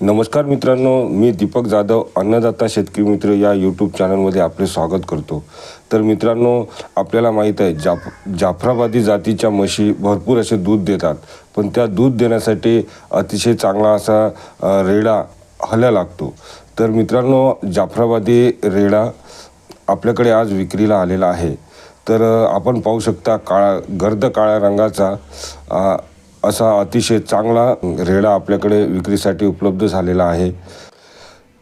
नमस्कार मित्रांनो मी दीपक जाधव अन्नदाता शेतकरी मित्र या यूट्यूब चॅनलमध्ये आपले स्वागत करतो. तर मित्रांनो आपल्याला माहीत आहे जाफ जाफराबादी जातीच्या म्हशी भरपूर असे दूध देतात. पण त्या दूध देण्यासाठी अतिशय चांगला असा रेडा हल्या लागतो. तर मित्रांनो जाफराबादी रेडा आपल्याकडे आज विक्रीला आलेला आहे. तर आपण पाहू शकता काळा गर्द काळ्या रंगाचा असा अतिशय चांगला रेडा आपल्याकडे विक्रीसाठी उपलब्ध झालेला आहे.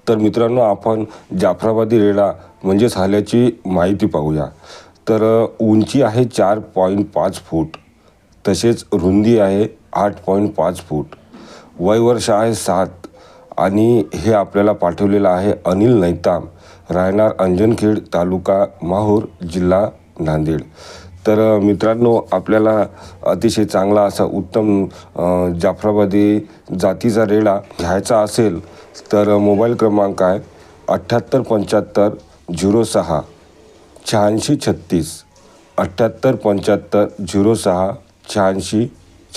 तर मित्रांनो आपण जाफराबादी रेडा म्हणजेच हाल्याची माहिती पाहूया. तर उंची आहे चार पॉईंट पाच फूट. तसेच रुंदी आहे आठ पॉईंट पाच फूट. वय वर्ष आहे सात. आणि हे आपल्याला पाठवलेलं आहे अनिल नैताम. राहणार अंजनखेड तालुका माहूर जिल्हा नांदेड. तर मित्रांनो आपल्याला अतिशय चांगला असा उत्तम जाफराबादी जातीचा रेडा घ्यायचा असेल तर मोबाईल क्रमांक आहे अठ्ठ्याहत्तर पंच्याहत्तर झिरो सहा शहाऐंशी छत्तीस. अठ्ठ्याहत्तर पंच्याहत्तर झिरो सहा शहाऐंशी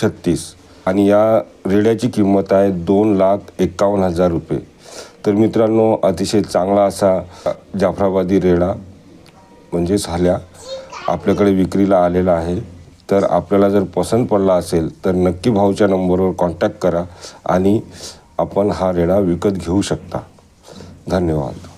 छत्तीस. आणि या रेड्याची किंमत आहे दोन लाख एकावन्न हजार रुपये. तर मित्रांनो अतिशय चांगला असा जाफराबादी रेडा म्हणजेच झाल्या आपल्याकडे विक्रीला आलेला आहे तर आपल्याला जर पसंत पडला असेल तर नक्की भाऊच्या नंबरवर कॉन्टॅक्ट करा आणि आपण हा रेडा विकत घेऊ शकता. धन्यवाद.